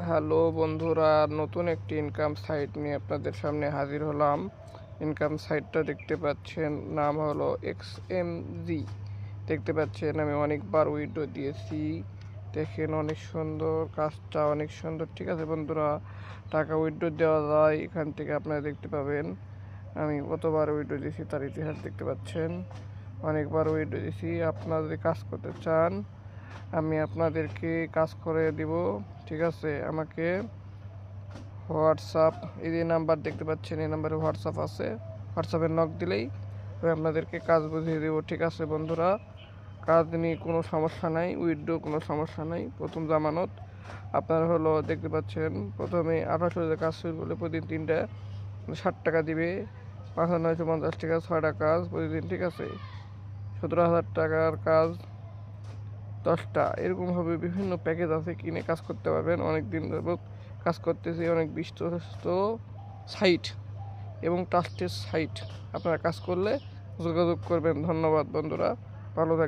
Hello বন্ধুরা, নতুন একটি ইনকাম সাইট নিয়ে আপনাদের সামনে হাজির হলাম। ইনকাম সাইটটা দেখতে পাচ্ছেন, নাম হলো এক্স এম জি দেখতে পাচ্ছেন, আমি অনেকবার উইডো দিয়েছি। দেখেন অনেক সুন্দর, কাজটা অনেক সুন্দর। ঠিক আছে বন্ধুরা, টাকা উইডো দেওয়া যায়, এখান থেকে আপনারা দেখতে পাবেন। আমি কতবার উইডো দিয়েছি তার ইতিহাস দেখতে পাচ্ছেন। অনেকবার উইডো দিয়েছি, আপনারা যদি কাজ করতে চান আমি আপনাদেরকে কাজ করে দিব, ঠিক আছে? আমাকে হোয়াটসঅ্যাপ, এই যে নাম্বার দেখতে পাচ্ছেন, এই নাম্বারে হোয়াটসঅ্যাপ আছে। হোয়াটসঅ্যাপে নক দিলেই আমি আপনাদেরকে কাজ বুঝিয়ে দেবো, ঠিক আছে বন্ধুরা? কাজ নিয়ে কোনো সমস্যা নাই উইড্রো কোনো সমস্যা নাই। প্রথম জামানত, আপনার হলো দেখতে পাচ্ছেন, প্রথমে আঠারোশো হাজার কাজ শুরু করলে প্রতিদিন তিনটা ষাট টাকা দিবে। পাঁচ হাজার নয়শো পঞ্চাশ টাকা, ছয়টা কাজ প্রতিদিন, ঠিক আছে? সতেরো হাজার টাকার কাজ দশটা, এরকমভাবে বিভিন্ন প্যাকেজ আছে কিনে কাজ করতে পারবেন। অনেক দিন যাবত কাজ করতেছি, অনেক বিশ্বস্ত সাইট এবং ট্রাস্টের সাইট আপনারা কাজ করলে যোগাযোগ করবেন। ধন্যবাদ বন্ধুরা, ভালো থাকবেন।